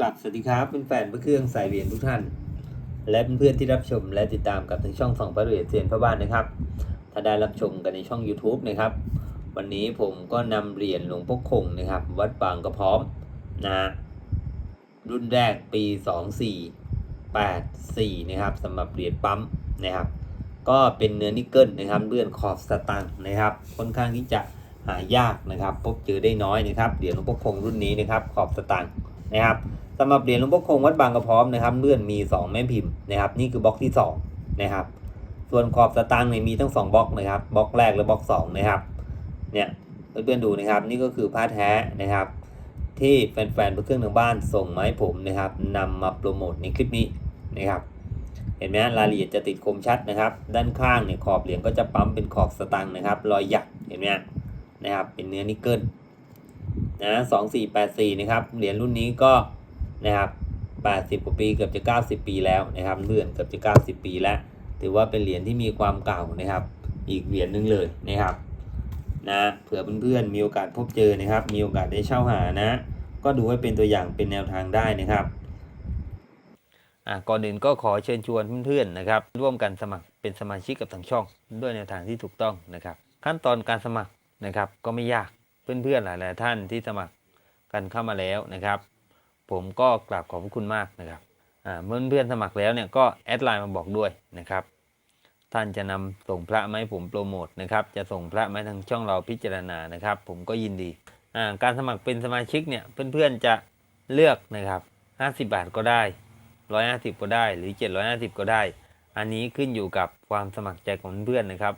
กลับสวัสดีครับเป็นแฟนพระเครื่องสายเหรียญทุกท่าน และเพื่อนๆที่รับชมและติดตามกับทางช่องสองพระเหรียญเซียนพระบ้านนะครับ ถ้าได้รับชมกันในช่อง YouTube นะครับ วันนี้ผมก็นำเหรียญหลวงพ่อคงนะครับ วัดบางกระพร้อมนะฮะรุ่นแรกปี 2484 นะครับสำหรับเหรียญปั๊มนะครับ ก็เป็นเนื้อนิกเกิลนะครับเลื่อนขอบสตังค์นะครับ ค่อนข้างที่จะหายากนะครับ พบเจอได้น้อยนะครับเหรียญหลวงพ่อคงรุ่นนี้นะครับขอบสตังค์นะครับ สำหรับเหรียญหลวงพ่อคงวัดบางกระพร้อมนะครับเลื่อนมี 2 แม่พิมพ์นะครับนี่คือบล็อกที่2นะครับส่วนขอบสตางค์เนี่ยมีทั้ง 2บล็อกนะครับบล็อกแรกและบล็อก2นะครับเนี่ยเพื่อนๆดูนะครับนี่ก็คือผ้าแท้นะครับ ที่แฟนๆเครื่องทางบ้านส่งมาให้ผมนะครับนำมาโปรโมทในคลิปนี้นะครับเห็นไหมรายละเอียดจะติดคมชัดนะครับ ด้านข้างเนี่ยขอบเหรียญก็จะปั๊มเป็นขอบสตังค์นะครับ รอยหยักเห็นไหมนะครับเป็นเนื้อนิกเกิลนะสองสี่แปดสี่นะครับเหรียญรุ่นนี้ก็ นะครับแปดสิบกว่าปีเกือบจะเก้าสิบปีแล้วนะครับเลื่อนเกือบจะเก้าสิบปีแล้ว ถือว่าเป็นเหรียญที่มีความเก่านะครับ อีกเหรียญหนึงเลยนะครับนะเผื่อเพื่อนๆมีโอกาสพบเจอนะครับ มีโอกาสได้เช่าหานะ ก็ดูไว้เป็นตัวอย่างเป็นแนวทางได้นะครับอะก่อนอื่นก็ขอเชิญชวนเพื่อนๆนะครับ ร่วมกันสมัครเป็นสมาชิกกับทางช่อง ด้วยแนวทางที่ถูกต้องนะครับ ขั้นตอนการสมัครนะครับ ก็ไม่ยากเพื่อนๆหลายๆท่านที่สมัครกันเข้ามาแล้วนะครับ ผมก็กราบขอบพระคุณมากนะครับเมื่อเพื่อนสมัครแล้วเนี่ยก็แอดไลน์มาบอกด้วยนะครับ ท่านจะนำส่งพระมาให้ผมโปรโมทนะครับ จะส่งพระมาให้ทางช่องเราพิจารณานะครับ ผมก็ยินดี การสมัครเป็นสมาชิกเนี่ยเพื่อนๆจะเลือกนะครับ 50 บาทก็ได้ 150 ก็ได้หรือ 750 ก็ได้ อันนี้ขึ้นอยู่กับความสมัครใจของเพื่อนนะครับ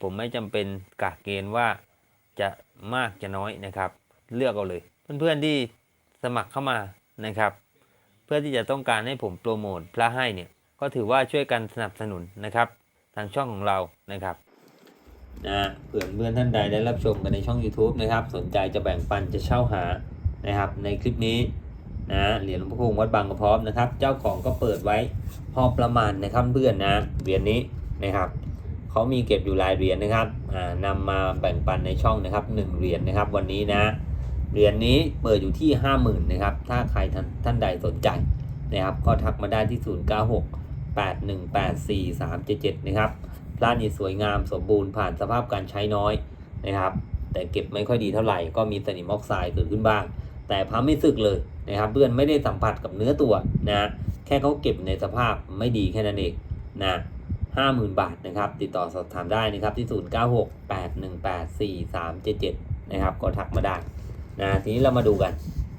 ผมไม่จำเป็นกะเกณฑ์ว่าจะมากจะน้อยนะครับ เลือกเอาเลย เพื่อนๆที่ สมัครเข้ามานะครับ เพื่อที่จะต้องการให้ผมโปรโมทพระให้เนี่ยก็ถือว่าช่วยกันสนับสนุนนะครับ ทางช่องของเรานะครับนะเพื่อนเพื่อนท่านใดได้รับชมกันในช่อง YouTube นะครับ สนใจจะแบ่งปันจะเช่าหานะครับ ในคลิปนี้นะเหรียญหลวงพ่อคงวัดบางกระพร้อมนะครับ เจ้าของก็เปิดไว้พอประมาณนะครับเพื่อนนะเหรียญนี้นะครับเขามีเก็บอยู่หลายเหรียญนะครับอ่านำมาแบ่งปันในช่องนะครับหนึ่งเหรียญนะครับวันนี้นะ เหรียญนี้เปิดอยู่ที่ 50,000นะครับ ถ้าใครท่านท่านใดสนใจนะครับ ก็ทักมาได้ที่ 096 8184 377 นะครับพระนี่สวยงามสมบูรณ์ผ่านสภาพการใช้น้อยนะครับ แต่เก็บไม่ค่อยดีเท่าไหร่ ก็มีสนิมออกไซด์เกิดขึ้นบ้าง แต่พระไม่สึกเลยนะครับ เพื่อนไม่ได้สัมผัสกับเนื้อตัวนะแค่เขาเก็บในสภาพไม่ดีแค่นั้นเองนะห้าหมื่นบาทนะครับ ติดต่อสอบถามได้นะครับที่ 0 9 6 8 1 8 4 3 7 7 นะครับ ก็ทักมาได้ นะทีนี้เรามาดูกัน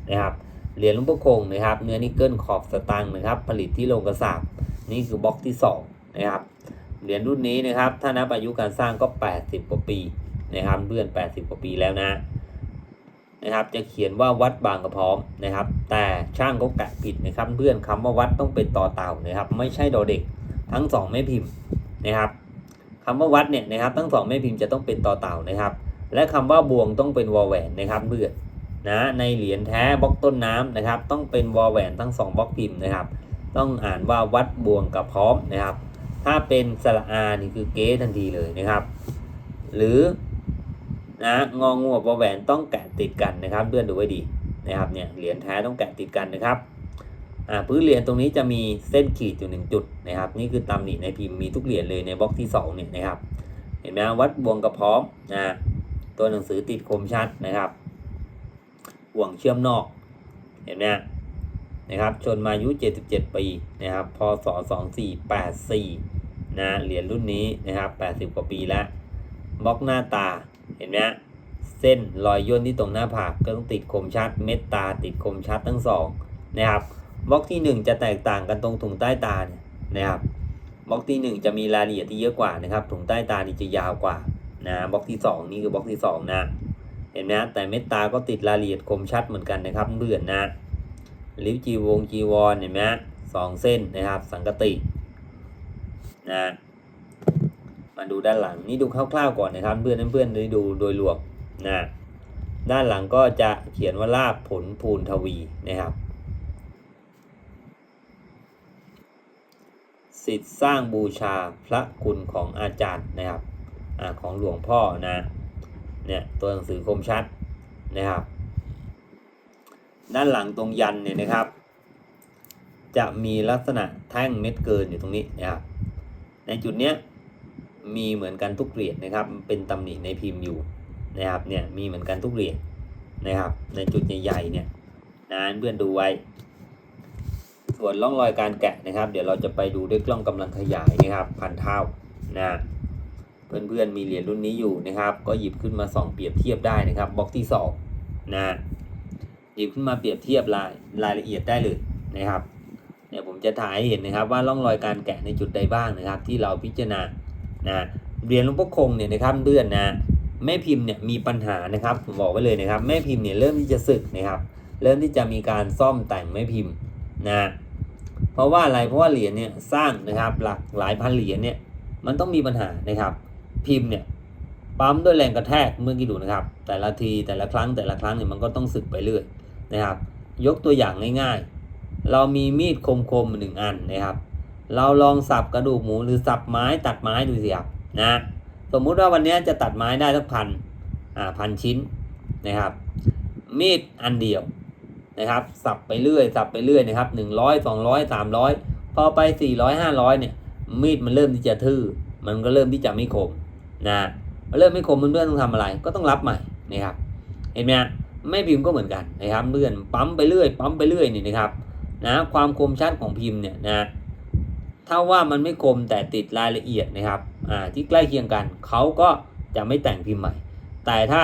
นะครับเหรียญหลุงพ่อคงนะครับเนื้อนิกเกิลขอบสตางนะครับผลิตที่โรงกระสาบนี่คือบล็อกที่2นะครับเหรียญรุ่นนี้นะครับถ้านับอายุการสร้างก็ 80 กว่าปีนะครับเพื่อน 80 กว่าปีแล้วนะนะครับจะเขียนว่าวัดบางกระพร้อมนะครับ แต่ช่างเขาแกะผิดนะครับเพื่อนคำว่าวัดต้องเป็นต่อเต่านะครับ ไม่ใช่ดอเด็กทั้งสองแม่พิมพ์นะครับคำว่าวัดเนี่ยนะครับทั้งสองแม่พิมพ์จะต้องเป็นต่อเต่านะครับ และคำว่าบวงต้องเป็นวอแหวนนะครับเพื่อน นะในเหรียญแท้บล็อกต้นน้ำนะครับ ต้องเป็นวอแหวนทั้งสองบล็อกพิมพ์นะครับ ต้องอ่านว่าวัดบวงกับพร้อมนะครับ ถ้าเป็นสระอานี่คือเก๊ทันทีเลยนะครับ หรือนะงองูกับวอแหวนต้องแกะติดกันนะครับเพื่อนดูไว้ดีนะครับเนี่ยเหรียญแท้ต้องแกะติดกันนะครับอ่าพื้นเหรียญตรงนี้จะมีเส้นขีดอยู่หนึ่งจุดนะครับ นี่คือตำหนิในพิมพ์มีทุกเหรียญเลยในบล็อกที่สองเนี่ยนะครับ เห็นไหมวัดบวงกับพร้อมนะตัวหนังสือติดคมชัดนะครับ ห่วงเชื่อมนอก เห็นไหมนะครับ ชนมาอายุ 77 ปีนะครับ พศ 2484 นะ เหรียญรุ่นนี้นะครับ 80 กว่าปีแล้ว บล็อกหน้าตา เห็นไหมเส้นรอยย่นที่ตรงหน้าผากก็ต้องติดคมชัด เม็ดตาติดคมชัดทั้งสองนะครับ บล็อกที่ 1 จะแตกต่างกันตรงถุงใต้ตาเนี่ยนะครับ บล็อกที่ 1 จะมีรายละเอียดที่เยอะกว่านะครับ ถุงใต้ตานี่จะยาวกว่านะ บล็อกที่ 2 นี่คือบล็อกที่ 2 นะ ห็นไหมแต่เม็ดตาก็ติดรายละเอียดคมชัดเหมือนกันนะครับเบื่อนนะลิ้วจีวงจีวรเห็นไหมสองเส้นนะครับ สังกตินะมาดูด้านหลังนี่ดูคร่าวๆก่อนนะครับเพื่อนเพื่อนได้ดูโดยรวมนะด้านหลังก็จะเขียนว่าลาบผลภูนทวีนะครับสิทธิ์สร้างบูชาพระคุณของอาจารย์นะครับอของหลวงพ่อนะ เนี่ยตัวหนังสือคมชัดนะครับ ด้านหลังตรงยันเนี่ยนะครับ จะมีลักษณะแท่งเม็ดเกินอยู่ตรงนี้นะครับในจุดเนี้ยมีเหมือนกันทุกเหรียญนะครับ เป็นตำหนิในพิมพ์อยู่นะครับเนี่ยมีเหมือนกันทุกเหรียญนะครับ ในจุดใหญ่ๆเนี่ยนะเพื่อนดูไว้ ส่วนร่องรอยการแกะนะครับ เดี๋ยวเราจะไปดูด้วยกล้องกำลังขยายนะครับ พันเท่านะ เพื่อนๆมีเหรียญรุ่นนี้อยู่นะครับ ก็หยิบขึ้นมาส่องเปรียบเทียบได้นะครับบล็อกที่สองนะหยิบขึ้นมาเปรียบเทียบรายรายละเอียดได้เลยนะครับเนี่ยผมจะถ่ายให้เห็นนะครับว่าร่องรอยการแกะในจุดใดบ้างนะครับ ที่เราพิจารณานะเหรียญหลวงพ่อคงเนี่ยนะครับเพื่อนนะแม่พิมพ์เนี่ยมีปัญหานะครับผมบอกไว้เลยนะครับ แม่พิมพ์เนี่ยเริ่มที่จะสึกนะครับ เริ่มที่จะมีการซ่อมแต่งแม่พิมพ์นะเพราะว่าอะไรเพราะว่าเหรียญเนี่ยสร้างนะครับหลักหลายพันเหรียญเนี่ยมันต้องมีปัญหานะครับ พิมพ์เนี่ยปั๊มด้วยแรงกระแทกเมื่อกี้ดูนะครับ แต่ละทีแต่ละครั้งแต่ละครั้งเนี่ยมันก็ต้องสึกไปเรื่อยนะครับ ยกตัวอย่างง่ายๆ เรามีมีดคมๆหนึ่งอันนะครับ เราลองสับกระดูกหมูหรือสับไม้ตัดไม้ดูสิครับนะสมมุติว่าวันนี้จะตัดไม้ได้สักพันอ่าพันชิ้นนะครับ มีดอันเดียวนะครับ สับไปเรื่อยสับไปเรื่อยนะครับหนึ่งร้อยสองร้อยสามร้อยพอไปสี่ร้อยห้าร้อยเนี่ยมีดมันเริ่มที่จะทื่อมันก็เริ่มที่จะไม่คม นะมันเริ่มไม่คมเพื่อนๆต้องทำอะไร ก็ต้องรับใหม่นะครับ เห็นไหมฮะไม่พิมพ์ก็เหมือนกันนะครับเพื่อนปั๊มไปเรื่อยปั๊มไปเรื่อยนี่นะครับนะความคมชัดของพิมพ์เนี่ยนะถ้าว่ามันไม่คมแต่ติดรายละเอียดนะครับอ่าที่ใกล้เคียงกันเขาก็จะไม่แต่งพิมพ์ใหม่ แต่ถ้า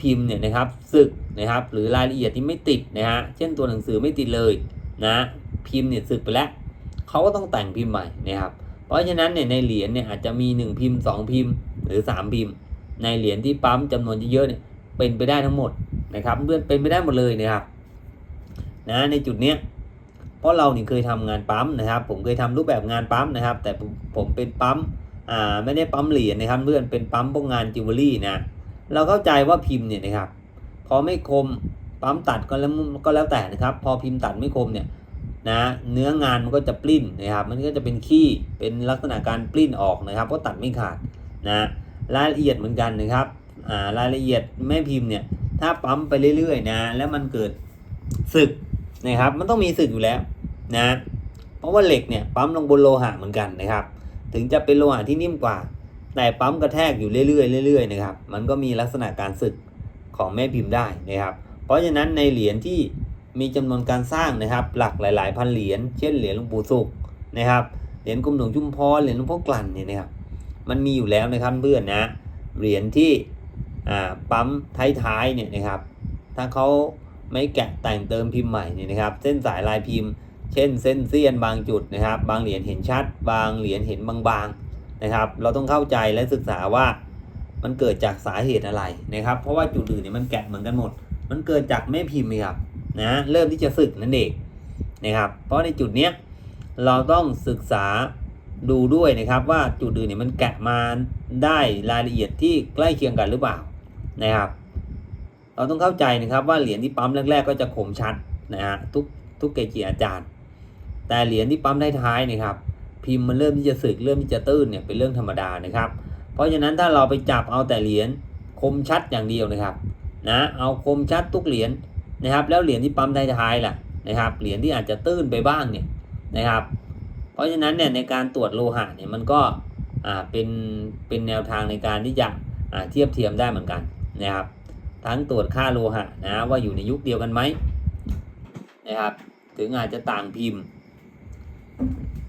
พิมพ์เนี่ยนะครับสึกนะครับหรือรายละเอียดที่ไม่ติดนะฮะเช่นตัวหนังสือไม่ติดเลยนะพิมพ์เนี่ยสึกไปแล้วเขาก็ต้องแต่งพิมพ์ใหม่นะครับ เพราะฉะนั้นเนี่ยในเหรียญเนี่ยอาจจะมี 1 พิมพ์ 2 พิมพ์ หรือ 3 พิมพ์ ในเหรียญที่ปั๊มจำนวนเยอะๆเนี่ยเป็นไปได้ทั้งหมดนะครับเพื่อนเป็นไปได้หมดเลยนะครับนะในจุดเนี้ยเพราะเราเนี่เคยทำงานปั๊มนะครับ ผมเคยทำรูปแบบงานปั๊มนะครับ แต่ผมผมเป็นปั๊มอ่าไม่ได้ปั๊มเหรียญนะครับเพื่อนเป็นปั๊มพวกงานจิวเวลรี่นะเราเข้าใจว่าพิมพ์เนี่ยนะครับพอไม่คมปั๊มตัดก็แล้วก็แล้วแต่นะครับ พอพิมพ์ตัดไม่คมเนี่ย นะเนื้องานมันก็จะปลิ้นนะครับมันก็จะเป็นขี้เป็นลักษณะการปลิ้นออกนะครับเพราะตัดไม่ขาดนะรายละเอียดเหมือนกันนะครับอ่ารายละเอียดแม่พิมพ์เนี่ยถ้าปั๊มไปเรื่อยๆนะแล้วมันเกิดสึกนะครับมันต้องมีสึกอยู่แล้วนะเพราะว่าเหล็กเนี่ยปั๊มลงบนโลหะเหมือนกันนะครับ ถึงจะเป็นโลหะที่นิ่มกว่า แต่ปั๊มกระแทกอยู่เรื่อยๆเรื่อยๆนะครับมันก็มีลักษณะการสึกของแม่พิมพ์ได้นะครับ เพราะฉะนั้นในเหรียญที่ มีจำนวนการสร้างนะครับ หลักหลาย ๆ พันเหรียญเช่นเหรียญหลวงปู่สุขนะครับเหรียญกรมหลวงชุมพรเหรียญหลวงพ่อกลั่นเนี่ยนะครับมันมีอยู่แล้วนะครับเพื่อนนะเหรียญที่ปั๊มท้ายๆเนี่ยนะครับ ถ้าเขาไม่แกะแต่งเติมพิมพ์ใหม่เนี่ยนะครับ เส้นสายลายพิมพ์ เช่น เส้นเสี้ยนบางจุดนะครับ บางเหรียญเห็นชัด บางเหรียญเห็นบางๆนะครับ เราต้องเข้าใจและศึกษาว่ามันเกิดจากสาเหตุอะไรนะครับ เพราะว่าจุดอื่นเนี่ยมันแกะเหมือนกันหมด มันเกิดจากแม่พิมพ์ครับ นะเริ่มที่จะสึกนั่นเองนะครับเพราะในจุดเนี้ยเราต้องศึกษาดูด้วยนะครับว่าจุดอื่นเนี่ยมันแกะมาได้รายละเอียดที่ใกล้เคียงกันหรือเปล่านะครับ เราต้องเข้าใจนะครับว่าเหรียญที่ปั๊มแรก ๆ ก็จะคมชัดนะฮะทุกทุกเกจิอาจารย์ แต่เหรียญที่ปั๊มท้ายๆนะครับ พิมพ์มันเริ่มที่จะสึกเริ่มที่จะตื้นเนี่ยเป็นเรื่องธรรมดานะครับ เพราะฉะนั้นถ้าเราไปจับเอาแต่เหรียญคมชัดอย่างเดียวนะครับนะเอาคมชัดทุกเหรียญ นะครับ แล้วเหรียญที่ปั๊มท้ายๆล่ะนะครับ เหรียญที่อาจจะตื้นไปบ้างเนี่ยนะครับ เพราะฉะนั้นเนี่ยในการตรวจโลหะเนี่ยมันก็อ่าเป็นเป็นแนวทางในการที่จะอ่าเทียบเทียมได้เหมือนกันนะครับ ทั้งตรวจค่าโลหะนะว่าอยู่ในยุคเดียวกันไหมนะครับ ถึงอาจจะต่างพิมพ์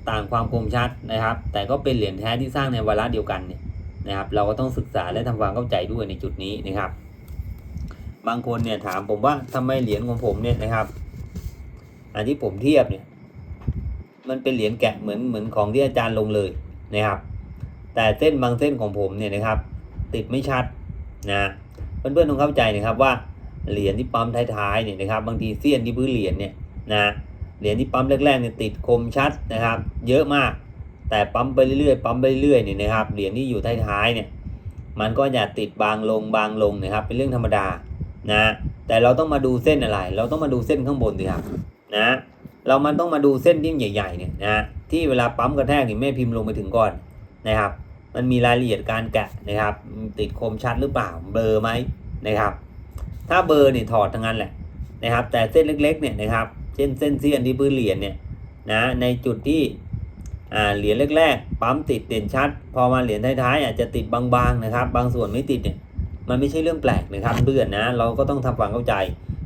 ต่างความคมชัดนะครับ แต่ก็เป็นเหรียญแท้ที่สร้างในวาระเดียวกันเนี่ยนะครับ เราก็ต้องศึกษาและทำความเข้าใจด้วยในจุดนี้นะครับ บางคนเนี่ยถามผมว่าทำไมเหรียญของผมเนี่ยนะครับ อันที่ผมเทียบเนี่ย มันเป็นเหรียญแกะเหมือนเหมือนของที่อาจารย์ลงเลยนะครับ แต่เส้นบางเส้นของผมเนี่ยนะครับ ติดไม่ชัดนะเพื่อนๆต้องเข้าใจนะครับว่าเหรียญที่ปั๊มท้ายๆเนี่ยนะครับ บางทีเสี้ยนที่พื้นเหรียญเนี่ยนะเหรียญที่ปั๊มแรกๆเนี่ยติดคมชัดนะครับ เยอะมาก แต่ปั๊มไปเรื่อยๆปั๊มไปเรื่อยๆเนี่ยนะครับเหรียญที่อยู่ท้ายๆเนี่ยมันก็จะติดบางลงบางลงนะครับ เป็นเรื่องธรรมดา นะแต่เราต้องมาดูเส้นอะไร เราต้องมาดูเส้นข้างบนสิครับนะเรามันต้องมาดูเส้นที่ใหญ่ๆเนี่ยนะที่เวลาปั๊มกระแทกนี่แม่พิมพ์ลงไปถึงก่อนนะครับ มันมีรายละเอียดการแกะนะครับ ติดคมชัดหรือเปล่าเบลอไหมนะครับ ถ้าเบลอร์เนี่ยถอดทั้งนั้นแหละนะครับ แต่เส้นเล็กๆเนี่ยนะครับ เช่นเส้นเสี้ยนที่พื้นเหรียญเนี่ยนะในจุดที่เหรียญแรกๆปั๊มติดเด่นชัด พอมาเหรียญท้ายๆอาจจะติดบางๆนะครับ บางส่วนไม่ติดเนี่ย มันไม่ใช่เรื่องแปลกนะครับเพื่อนนะเราก็ต้องทำความเข้าใจ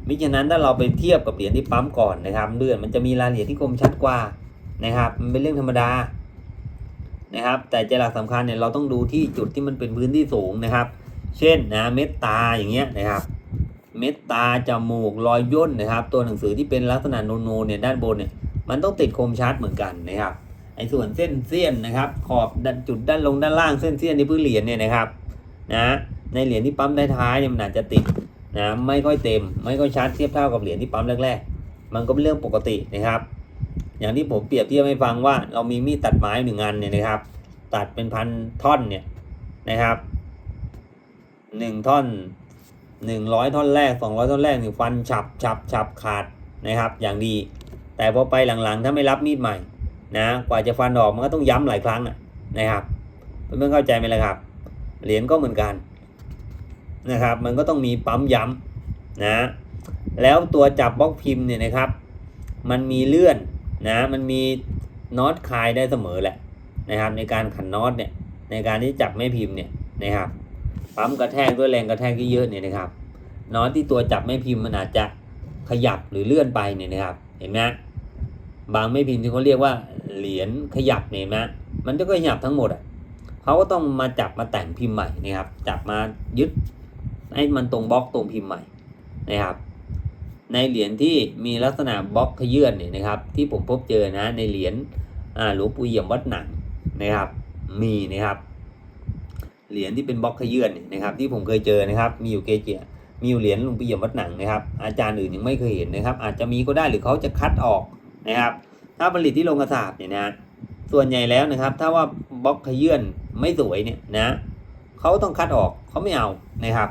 มิฉะนั้นถ้าเราไปเทียบกับเหรียญที่ปั๊มก่อนนะครับเพื่อนมันจะมีรายละเอียดที่คมชัดกว่านะครับ มันเป็นเรื่องธรรมดานะครับ แต่ใจหลักสำคัญเนี่ยเราต้องดูที่จุดที่มันเป็นพื้นที่สูงนะครับ เช่นนะเม็ดตาอย่างเงี้ยนะครับ เม็ดตาจมูกรอยย่นนะครับ ตัวหนังสือที่เป็นลักษณะโนโนเนี่ยด้านบนเนี่ยมันต้องติดคมชัดเหมือนกันนะครับไอ้ส่วนเส้นเสี้ยนนะครับ ขอบจุดด้านลงด้านล่างเส้นเสี้ยนในพื้นเหรียญเนี่ยนะครับนะ ในเหรียญที่ปั๊มท้ายๆเนี่ยมันอาจจะติดนะไม่ค่อยเต็ม ไม่ค่อยชัดเทียบเท่ากับเหรียญที่ปั๊มแรกๆ มันก็เป็นเรื่องปกตินะครับ อย่างที่ผมเปรียบเทียบให้ฟังว่าเรามีมีดตัดไม้หนึ่งอันเนี่ยนะครับ ตัดเป็นพันท่อนเนี่ยนะครับหนึ่งท่อนหนึ่งร้อยท่อนแรกสองร้อยท่อนแรกหนึ่งฟันฉับฉับฉับขาดนะครับ อย่างดี แต่พอไปหลังๆ ถ้าไม่รับมีดใหม่นะกว่าจะฟันออกมันก็ต้องย้ำหลายครั้งอะนะครับเพื่อนๆเข้าใจไหมล่ะครับ เหรียญก็เหมือนกัน นะครับ มันก็ต้องมีปั๊มย้ำนะ แล้วตัวจับบล็อกพิมพ์เนี่ยนะครับ มันมีเลื่อนนะ มันมีน็อตคลายได้เสมอแหละนะครับ ในการขันน็อตเนี่ย ในการที่จับแม่พิมพ์เนี่ยนะครับ ปั๊มกระแทกด้วยแรงกระแทกที่เยอะเนี่ยนะครับ น็อตที่ตัวจับแม่พิมพ์มันอาจจะขยับหรือเลื่อนไปเนี่ยนะครับ เห็นไหมบางแม่พิมพ์ที่เขาเรียกว่าเหรียญขยับเนี่ยเห็นไหมมันจะก็ขยับทั้งหมดอะเขาก็ต้องมาจับมาแต่งพิมพ์ใหม่นะครับ จับมายึด ให้มันตรงบล็อกตรงพิมพ์ใหม่นะครับในเหรียญที่มีลักษณะบล็อกขยื่นเนี่ยนะครับ ที่ผมพบเจอนะในเหรียญหลวงปู่เอี่ยมวัดหนังนะครับ มีนะครับเหรียญที่เป็นบล็อกขยื่นเนี่ยนะครับ ที่ผมเคยเจอนะครับ มีอยู่เกจิมีอยู่เหรียญหลวงปู่เอี่ยมวัดหนังนะครับ อาจารย์อื่นยังไม่เคยเห็นนะครับ อาจจะมีก็ได้หรือเขาจะคัดออกนะครับ ถ้าผลิตที่โรงกระสาบเนี่ยนะส่วนใหญ่แล้วนะครับ ถ้าว่าบล็อกขยื่นไม่สวยเนี่ยนะเขาต้องคัดออกเขาไม่เอานะครับ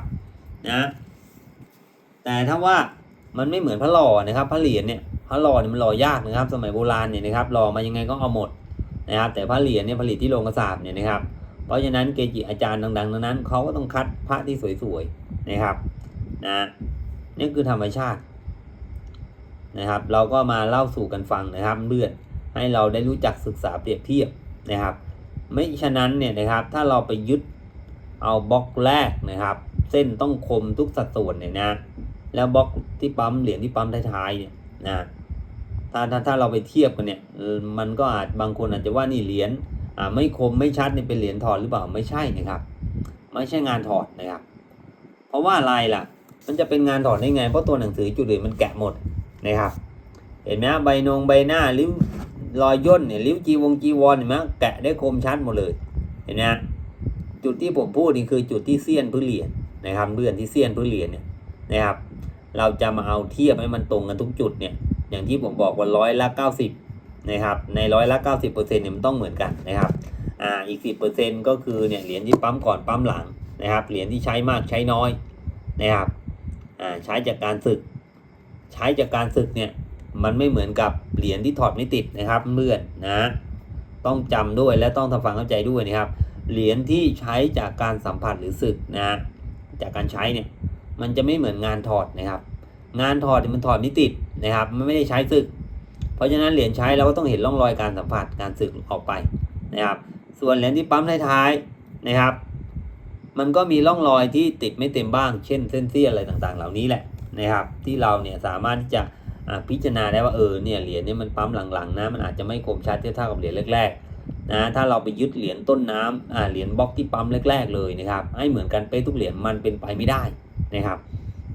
นะแต่ถ้าว่ามันไม่เหมือนพระหล่อนะครับ พระเหรียญเนี่ยพระหล่อเนี่ยมันหล่อยากนะครับ สมัยโบราณเนี่ยนะครับหล่อมายังไงก็เอาหมดนะครับ แต่พระเหรียญเนี่ยผลิตที่โรงกระสาบเนี่ยนะครับ เพราะฉะนั้นเกจิอาจารย์ดังๆดังนั้นเขาก็ต้องคัดพระที่สวยๆนะครับนะนี่คือธรรมชาตินะครับ เราก็มาเล่าสู่กันฟังนะครับเลือนให้เราได้รู้จักศึกษาเปรียบเทียบนะครับ ไม่ฉะนั้นเนี่ยนะครับถ้าเราไปยึดเอาบล็อกแรกนะครับ เส้นต้องคมทุกสัดส่วนเนี่ยนะ แล้วบล็อกที่ปั๊มเหรียญที่ปั๊มท้ายๆเนี่ยนะถ้าถ้าถ้าเราไปเทียบกันเนี่ยมันก็อาจบางคนอาจจะว่านี่เหรียญอ่าไม่คมไม่ชัดเนี่ยเป็นเหรียญถอดหรือเปล่าไม่ใช่นะครับ ไม่ใช่งานถอดนะครับ เพราะว่าอะไรล่ะ มันจะเป็นงานถอดได้ไง เพราะตัวหนังสือจุดอื่นมันแกะหมดนะครับ เห็นไหมใบนงใบหน้าริ้วรอยย่นเนี่ยริ้วจีวงจีวรเห็นไหมแกะได้คมชัดหมดเลย เห็นไหมจุดที่ผมพูดนี่คือจุดที่เสี้ยนพื้นเหรียญ นะครับเลื่อนที่เสี้ยนพื้นเหรียญเนี่ยนะครับ เราจะมาเอาเทียบให้มันตรงกันทุกจุดเนี่ยอย่างที่ผมบอกว่าร้อยละเก้าสิบนะครับในร้อยละเก้าสิบเปอร์เซ็นต์เนี่ยมันต้องเหมือนกันนะครับอ่าอีกสิบเปอร์เซ็นต์ก็คือเนี่ยเหรียญที่ปั๊มก่อนปั๊มหลังนะครับเหรียญที่ใช้มากใช้น้อยนะครับอ่าใช้จากการศึก ใช้จากการศึกเนี่ยมันไม่เหมือนกับเหรียญที่ถอดไม่ติดนะครับเลื่อนนะต้องจำด้วยและต้องทำความเข้าใจด้วยนะครับเหรียญที่ใช้จากการสัมผัสหรือศึกนะ จากการใช้เนี่ยมันจะไม่เหมือนงานถอดนะครับ งานถอดมันถอดไม่ติดนะครับ มันไม่ได้ใช้ศึก เพราะฉะนั้นเหรียญใช้เราก็ต้องเห็นร่องรอยการสัมผัสการสึกออกไปนะครับ ส่วนเหรียญที่ปั๊มท้ายๆนะครับ มันก็มีร่องรอยที่ติดไม่เต็มบ้าง เช่นเส้นเสี้ยอะไรต่างๆ เหล่านี้แหละนะครับ ที่เราเนี่ยสามารถที่จะพิจารณาได้ว่าเออเนี่ยเหรียญเนี่ยมันปั๊มหลังๆนะมันอาจจะไม่คมชัดเทียบเท่ากับเหรียญแรกๆ นะถ้าเราไปยึดเหรียญต้นน้ำอ่าเหรียญบล็อกที่ปั๊มแรก ๆ เลยนะครับ ให้เหมือนกันเป๊ะทุกเหรียญมันเป็นไปไม่ได้นะครับ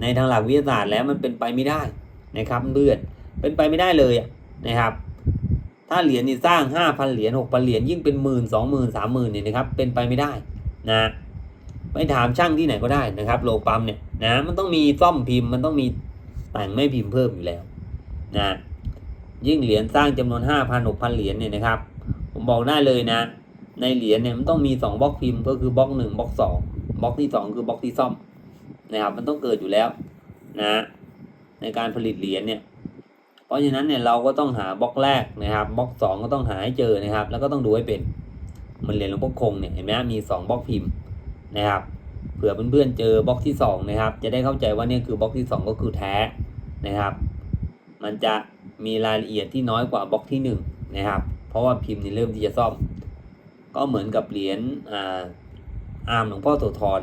ในทางหลักวิทยาศาสตร์แล้วมันเป็นไปไม่ได้นะครับเลื่อนเป็นไปไม่ได้เลยนะครับ ถ้าเหรียญนี่สร้างห้าพันเหรียญหกพันเหรียญยิ่งเป็นหมื่นสองหมื่นสามหมื่นเนี่ยนะครับเป็นไปไม่ได้นะไปถามช่างที่ไหนก็ได้นะครับโลปั๊มเนี่ยนะมันต้องมีซ่อมพิมพ์มันต้องมีแต่งไม่พิมพ์เพิ่มอยู่แล้วนะยิ่งเหรียญสร้างจำนวนห้าพันหกพันเหรียญเนี่ยนะครับ ผมบอกได้เลยนะ ในเหรียญเนี่ยมันต้องมีสองบล็อกพิมพ์ก็คือบล็อกหนึ่งบล็อกสองบล็อกที่สองคือบล็อกที่ซ่อมนะครับ มันต้องเกิดอยู่แล้วนะในการผลิตเหรียญเนี่ยเพราะฉะนั้นเนี่ยเราก็ต้องหาบล็อกแรกนะครับบล็อกสองก็ต้องหาให้เจอนะครับ แล้วก็ต้องดูให้เป็นมันเหรียญหลวงพ่อคงเนี่ยเห็นไหมมีสองบล็อกพิมพ์นะครับเผื่อเพื่อนๆเจอบล็อกที่สองนะครับ จะได้เข้าใจว่าเนี่ยคือบล็อกที่สองก็คือแท้นะครับ มันจะมีรายละเอียดที่น้อยกว่าบล็อกที่หนึ่งนะครับ เพราะว่าพิมพ์นี่เริ่มที่จะซ่อม ก็เหมือนกับเหรียญอ่าอาร์มหลวงพ่อโสธร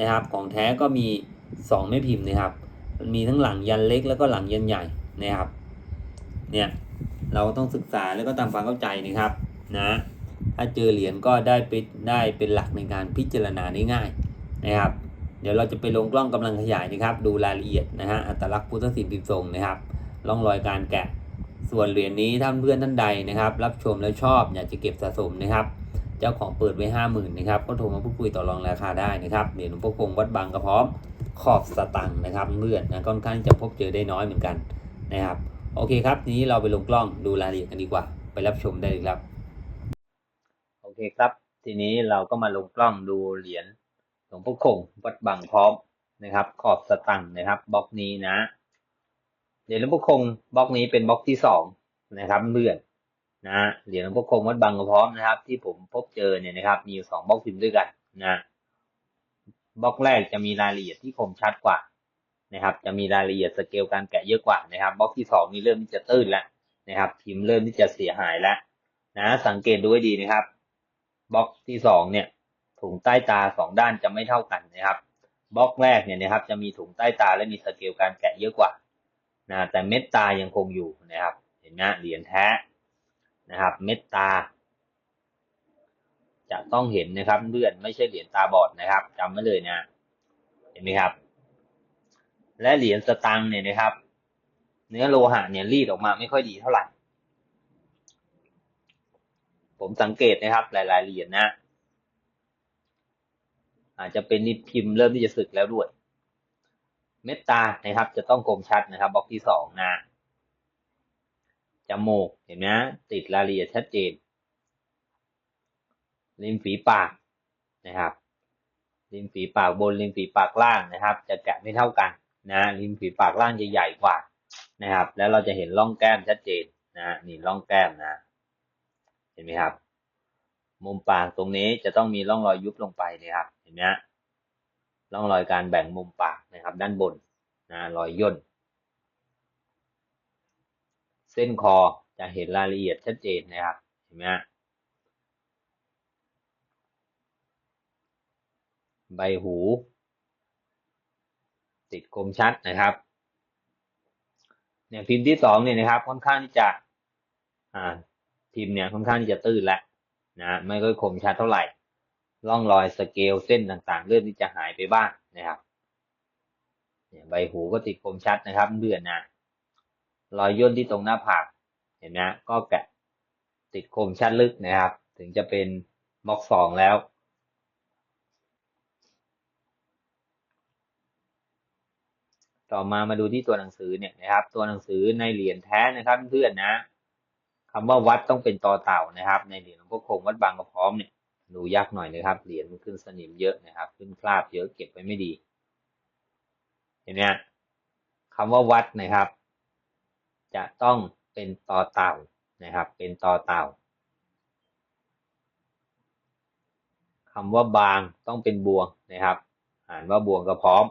นะครับ ของแท้ก็มีสองแม่พิมพ์นะครับ มันมีทั้งหลังยันเล็กแล้วก็หลังยันใหญ่นะครับ เนี่ยเราต้องศึกษาแล้วก็ตามความเข้าใจนะครับนะถ้าเจอเหรียญก็ได้ไปได้เป็นหลักในการพิจารณาได้ง่ายนะครับ เดี๋ยวเราจะไปลงกล้องกำลังขยายนะครับ ดูรายละเอียดนะฮะอัตลักษณ์พุทธศิลป์พิมพ์ทรงนะครับร่องรอยการแกะ ส่วนเหรียญนี้ท่านเพื่อนท่านใดนะครับ รับชมแล้วชอบอยากจะเก็บสะสมนะครับ เจ้าของเปิดไว้ห้าหมื่นนะครับก็โทรมาพูดคุยต่อรองราคาได้นะครับเหรียญหลวงพ่อคงวัดบางกระพร้อมขอบสตังค์นะครับเพื่อนนะค่อนข้างจะพบเจอได้น้อยเหมือนกันนะครับ โอเคครับนี้เราไปลงกล้องดูรายละเอียดกันดีกว่า ไปรับชมได้เลยครับ โอเคครับ ทีนี้เราก็มาลงกล้องดูเหรียญหลวงพ่อคงวัดบางพร้อมนะครับ ขอบสตังค์นะครับบล็อกนี้นะ เหรียญหลวงพ่อคงบล็อกนี้เป็นบล็อกที่สองนะครับเพื่อนนะเหรียญหลวงพ่อคงวัดบางกระพร้อมนะครับ ที่ผมพบเจอเนี่ยนะครับ มีอยู่สองบล็อกพิมพ์ด้วยกันนะบล็อกแรกจะมีรายละเอียดที่คมชัดกว่านะครับ จะมีรายละเอียดสเกลการแกะเยอะกว่านะครับบล็อกที่สองนี่เริ่มที่จะตื้นแล้วนะครับ พิมพ์เริ่มที่จะเสียหายแล้วนะสังเกตดูให้ดีนะครับบล็อกที่สองเนี่ยถุงใต้ตาสองด้านจะไม่เท่ากันนะครับบล็อกแรกเนี่ยนะครับจะมีถุงใต้ตาและมีสเกลการแกะเยอะกว่า นะแต่เม็ดตายังคงอยู่นะครับ เห็นไหมเหรียญแท้นะครับ เม็ดตา จะต้องเห็นนะครับเลื่อนไม่ใช่เหรียญตาบอดนะครับจำไว้เลยนะ เห็นไหมครับ และเหรียญสตังค์เนี่ยนะครับ เนื้อโลหะเนี่ยรีดออกมาไม่ค่อยดีเท่าไหร่ผมสังเกตนะครับ หลาย ๆ เหรียญนะ อาจจะเป็นนิพิมพ์เริ่มที่จะสึกแล้วด้วย เม็ดตานะครับ จะต้องคมชัดนะครับบล็อกที่สองนะจมูกเห็นไหมติดรายละเอียดชัดเจนริมฝีปากนะครับริมฝีปากบนริมฝีปากล่างนะครับ จะแกะไม่เท่ากันนะริมฝีปากล่างจะใหญ่กว่านะครับ แล้วเราจะเห็นร่องแก้มชัดเจนนะนี่ร่องแก้มนะ เห็นไหมครับ มุมปากตรงนี้จะต้องมีร่องรอยยุบลงไปนะครับ เห็นไหม ร่องรอยการแบ่งมุมปากนะครับด้านบนนะรอยย่น เส้นคอจะเห็นรายละเอียดชัดเจนนะครับเห็นไหมใบหู ติดคมชัดนะครับเนี่ยพิมพ์ที่สองเนี่ยนะครับค่อนข้างที่จะอ่าพิมพ์เนี่ยค่อนข้างที่จะตื้นแล้วนะไม่ค่อยคมชัดเท่าไหร่ ร่องรอยสเกลเส้นต่างๆ เริ่มที่จะหายไปบ้างนะครับใบหูก็ติดคมชัดนะครับเดือนนะรอยย่นที่ตรงหน้าผากเห็นไหมก็แกะติดคมชัดลึกนะครับ ถึงจะเป็นบล็อกสองแล้วต่อมามาดูที่ตัวหนังสือเนี่ยนะครับ ตัวหนังสือในเหรียญแท้นะครับเพื่อนนะคำว่าวัดต้องเป็นตอเต่านะครับ ในเหรียญหลวงพ่อคงวัดบางกระพร้อมเนี่ย ดูยากหน่อยนะครับ เหรียญมันขึ้นสนิมเยอะนะครับ ขึ้นคราบเยอะเก็บไว้ไม่ดี เห็นไหมคำว่าวัดนะครับ จะต้องเป็นต่อเต่านะครับ เป็นต่อเต่าคำว่าบางต้องเป็นบวงนะครับ อ่านว่าบวงกระพร้อม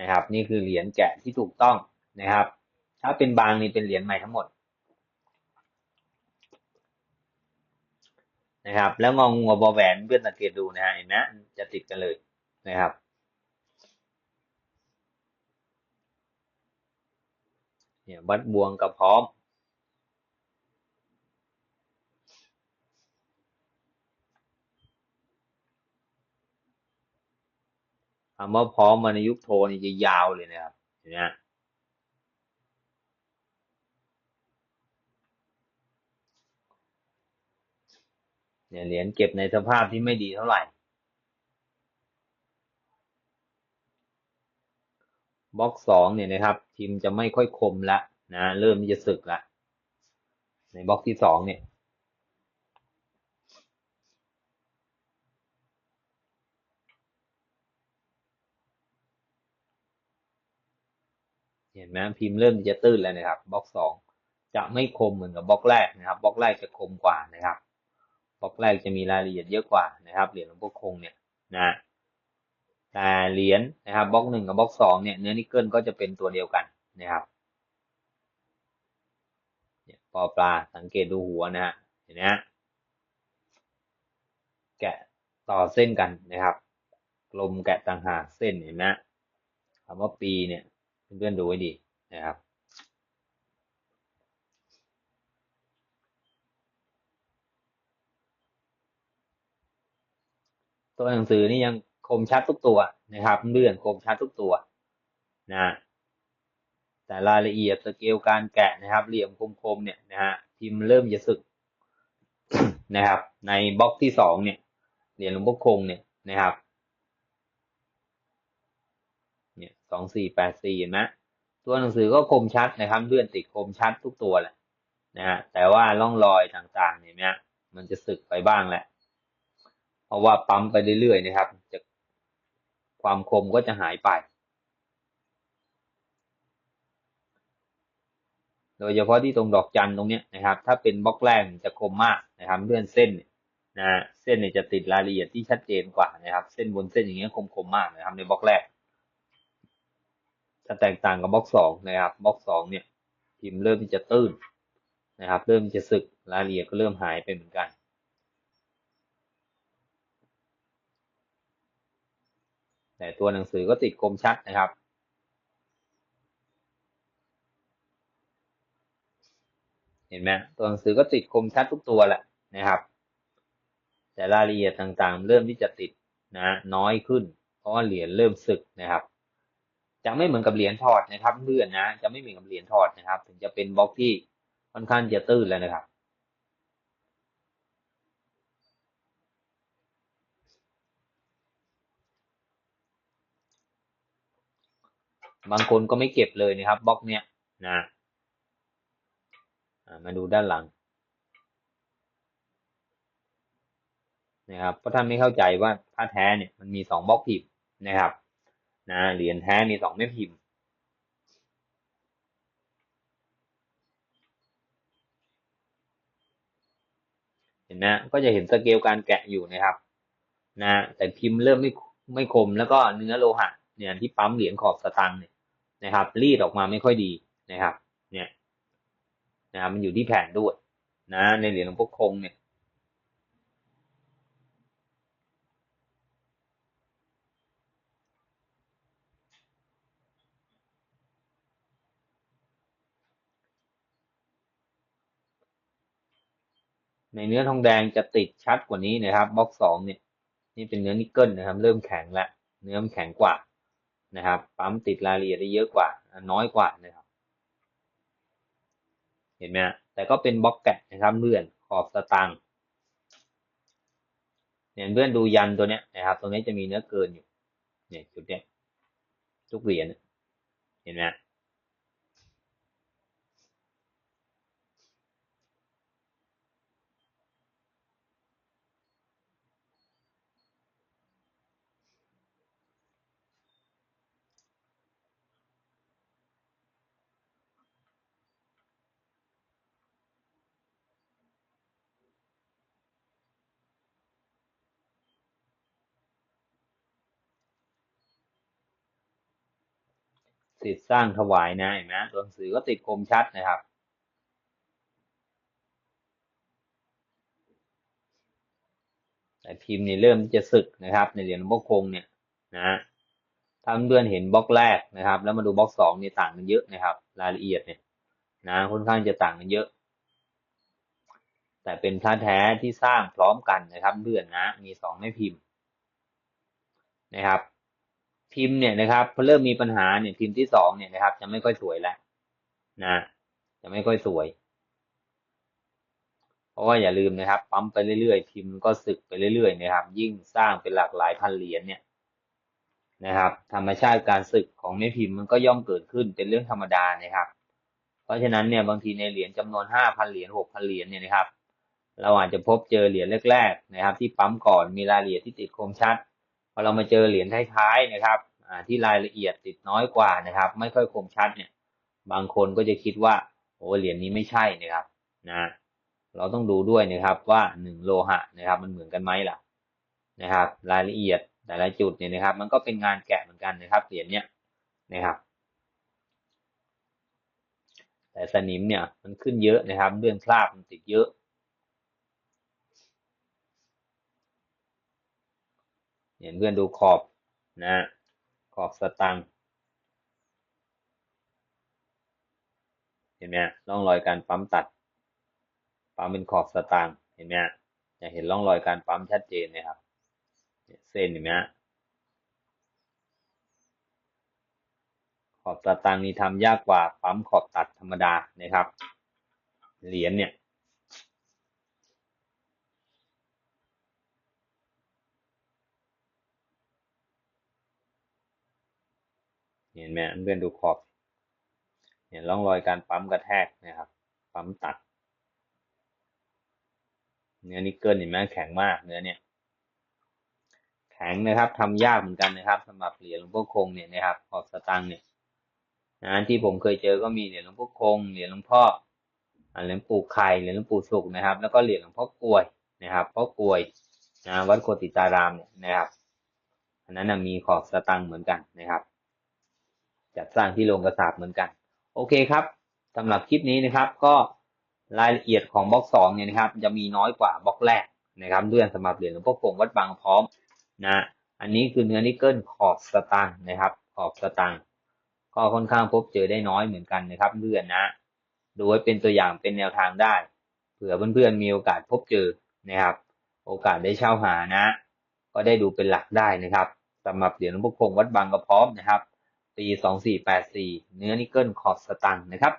นะครับ นี่คือเหรียญแกะที่ถูกต้องนะครับ ถ้าเป็นบางนี่เป็นเหรียญใหม่ทั้งหมด นะครับ แล้วงองงัวบอแหวนเพื่อนสังเกตดูนะฮะเห็นไหมจะติดกันเลยนะครับ เนี่ยวัดบวงกับพร้อมคำว่าพร้อมมาในยุคโทนี่จะยาวเลยนะครับเห็นไหม เนี่ยเหรียญเก็บในสภาพที่ไม่ดีเท่าไหร่บล็อกสองเนี่ยนะครับพิมจะไม่ค่อยคมละนะเริ่มที่จะสึกละในบล็อกที่สองเนี่ยเห็นไหมพิมพ์เริ่มจะตื้นแล้วนะครับบล็อกสองจะไม่คมเหมือนกับบล็อกแรกนะครับบล็อกแรกจะคมกว่านะครับ ล็อกแรกจะมีรายละเอียดเยอะกว่านะครับเหรียญหลวงพ่อคงเนี่ยนะแต่เหรียญนะครับบล็อกหนึ่งกับบล็อกสองเนี่ยเนื้อนิกเกิลก็จะเป็นตัวเดียวกันนะครับเนี่ยปอปลาสังเกตดูหัวนะฮะเห็นไหมแกะต่อเส้นกันนะครับกลมแกะต่างหากเส้นเห็นไหมคำว่าปีเนี่ยเพื่อนๆดูไว้ดีนะครับ ตัวหนังสือนี่ยังคมชัดทุกตัวนะครับ เลื่อนคมชัดทุกตัวนะแต่รายละเอียดสเกลการแกะนะครับ เหลี่ยมคมๆเนี่ยนะฮะพิมพ์เริ่มจะสึกนะครับ ในบล็อกที่สองเนี่ยเหรียญหลวงพ่อคงเนี่ยนะครับเนี่ยสองสี่แปดสี่เห็นไหมตัวหนังสือก็คมชัดนะครับ เลื่อนติดคมชัดทุกตัวแหละนะฮะแต่ว่าร่องรอยต่างๆเนี่ยมันจะสึกไปบ้างแหละ เพราะว่าปั๊มไปเรื่อยๆนะครับจะความคมก็จะหายไป โดยเฉพาะที่ตรงดอกจันตรงนี้นะครับ ถ้าเป็นบล็อกแรกจะคมมากนะครับเลื่อนเส้นนะเส้นเนี่ยจะติดรายละเอียดที่ชัดเจนกว่านะครับ เส้นบนเส้นอย่างเงี้ยคมคมมากนะครับในบล็อกแรกจะแตกต่างกับบล็อกสองนะครับบล็อกสองเนี่ยพิมพ์เริ่มที่จะตื้นนะครับ เริ่มจะสึกรายละเอียดก็เริ่มหายไปเหมือนกัน แต่ตัวหนังสือก็ติดคมชัดนะครับ เห็นไหมตัวหนังสือก็ติดคมชัดทุกตัวแหละนะครับ แต่รายละเอียดต่างๆ เริ่มที่จะติดนะน้อยขึ้น เพราะว่าเหรียญเริ่มสึกนะครับ จะไม่เหมือนกับเหรียญถอดนะครับเลื่อนนะจะไม่เหมือนกับเหรียญถอดนะครับ ถึงจะเป็นบล็อกที่ค่อนข้างจะตื้นแล้วนะครับ บางคนก็ไม่เก็บเลยนะครับบล็อกเนี้ยนะมาดูด้านหลังนะครับเพราะท่านไม่เข้าใจว่าผ้าแท้เนี่ยมันมีสองบล็อกพิมพ์นะครับนะเหรียญแท้มีสองแม่พิมพ์เห็นนะก็จะเห็นสเกลการแกะอยู่นะครับนะแต่พิมพ์เริ่มไม่ไม่คมแล้วก็เนื้อโลหะเนี่ยที่ปั๊มเหรียญขอบสตังค์เนี่ย นะครับรีดออกมาไม่ค่อยดีนะครับเนี่ยนะครับมันอยู่ที่แผ่นด้วยนะในเหรียญหลวงพ่อคงเนี่ยในเนื้อทองแดงจะติดชัดกว่านี้นะครับบล็อกสองเนี่ยนี่เป็นเนื้อนิกเกิลนะครับ เริ่มแข็งแล้วเนื้อมันแข็งกว่า นะครับ ปั๊มติดรายละเอียดได้เยอะกว่า น้อยกว่านะครับ เห็นไหมแต่ก็เป็นบล็อกแกะนะครับเลื่อนขอบสตางค์เนี่ยเพื่อนดูยันตัวเนี้ยนะครับ ตรงนี้จะมีเนื้อเกินอยู่ เนี่ยจุดเนี้ยทุกเหรียญเห็นไหม สิทธิ์สร้างถวายนะเห็นไหมตัวหนังสือก็ติดคมชัดนะครับ แต่พิมพ์นี่เริ่มจะสึกนะครับ ในเหรียญหลวงพ่อคงเนี่ยนะถ้าเพื่อนเห็นบล็อกแรกนะครับ แล้วมาดูบล็อกสองนี่ต่างกันเยอะนะครับ รายละเอียดเนี่ยนะค่อนข้างจะต่างกันเยอะ แต่เป็นพระแท้ที่สร้างพร้อมกันนะครับเพื่อนนะมีสองแม่พิมพ์นะครับ พิมพ์เนี่ยนะครับพอเริ่มมีปัญหาเนี่ยพิมพ์ที่สองเนี่ยนะครับ จะไม่ค่อยสวยแล้วนะ จะไม่ค่อยสวย เพราะว่าอย่าลืมนะครับ ปั๊มไปเรื่อยๆพิมพ์ก็สึกไปเรื่อยๆนะครับ ยิ่งสร้างเป็นหลากหลายพันเหรียญเนี่ยนะครับ ธรรมชาติการสึกของแม่พิมพ์มันก็ย่อมเกิดขึ้นเป็นเรื่องธรรมดานะครับ เพราะฉะนั้นเนี่ยบางทีในเหรียญจำนวนห้าพันเหรียญหกพันเหรียญเนี่ยนะครับ เราอาจจะพบเจอเหรียญแรกๆนะครับ ที่ปั๊มก่อนมีรายละเอียดที่ติดคมชัด พอเรามาเจอเหรียญท้ายๆนะครับที่รายละเอียดติดน้อยกว่านะครับ ไม่ค่อยคมชัดเนี่ย บางคนก็จะคิดว่าโอ้เหรียญนี้ไม่ใช่นะครับนะเราต้องดูด้วยนะครับว่าหนึ่งโลหะนะครับ มันเหมือนกันไหมล่ะนะครับ รายละเอียดแต่ละจุดเนี่ยนะครับ มันก็เป็นงานแกะเหมือนกันนะครับเหรียญเนี้ยนะครับ แต่สนิมเนี่ยมันขึ้นเยอะนะครับเลื่อนคราบมันติดเยอะ เห็นเพื่อนดูขอบนะขอบสตังค์เห็นไหมร่องรอยการปั๊มตัด ปั๊มเป็นขอบสตางค์เห็นไหมจะเห็นร่องรอยการปั๊มชัดเจนนะครับเส้นเห็นไหมขอบสตางค์นี่ทำยากกว่าปั๊มขอบตัดธรรมดานะครับ เหรียญเนี่ย เห็นไหมเพื่อนดูขอบเห็นร่องรอยการปั๊มกระแทกนะครับ ปั๊มตัด เนื้อนิกเกิลเห็นไหมแข็งมากเนื้อเนี่ย แข็งนะครับทำยากเหมือนกันนะครับสำหรับเหรียญหลวงพ่อคงเนี่ยนะครับ ขอบสตังค์เนี่ยนะที่ผมเคยเจอก็มีเหรียญหลวงพ่อคงเหรียญหลวงพ่อเหรียญปู่ไข่เหรียญหลวงปู่สุกนะครับ แล้วก็เหรียญหลวงพ่อกลวยนะครับพ่อกลวยนะวัดโคติตารามเนี่ยนะครับอันนั้นมีขอบสตังค์เหมือนกันนะครับ จัดสร้างที่โรงกระสาบเหมือนกัน โอเคครับสำหรับคลิปนี้นะครับ ก็รายละเอียดของบล็อกสองเนี่ยนะครับ จะมีน้อยกว่าบล็อกแรกนะครับเรื่องสำหรับเหรียญหลวงพ่อคงวัดบางพร้อมนะอันนี้คือเนื้อนิกเกิลขอบสตังนะครับ ขอบสตังก็ค่อนข้างพบเจอได้น้อยเหมือนกันนะครับเลื่อนนะดูไว้เป็นตัวอย่างเป็นแนวทางได้ เผื่อเพื่อนๆมีโอกาสพบเจอนะครับ โอกาสได้เช่าหานะ ก็ได้ดูเป็นหลักได้นะครับสำหรับเหรียญหลวงพ่อคงวัดบางกระพร้อมนะครับ ปี 2484 เนื้อนิกเกิลขอบสตังค์นะครับ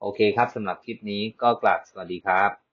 โอเคครับสำหรับคลิปนี้ก็กลับสวัสดีครับ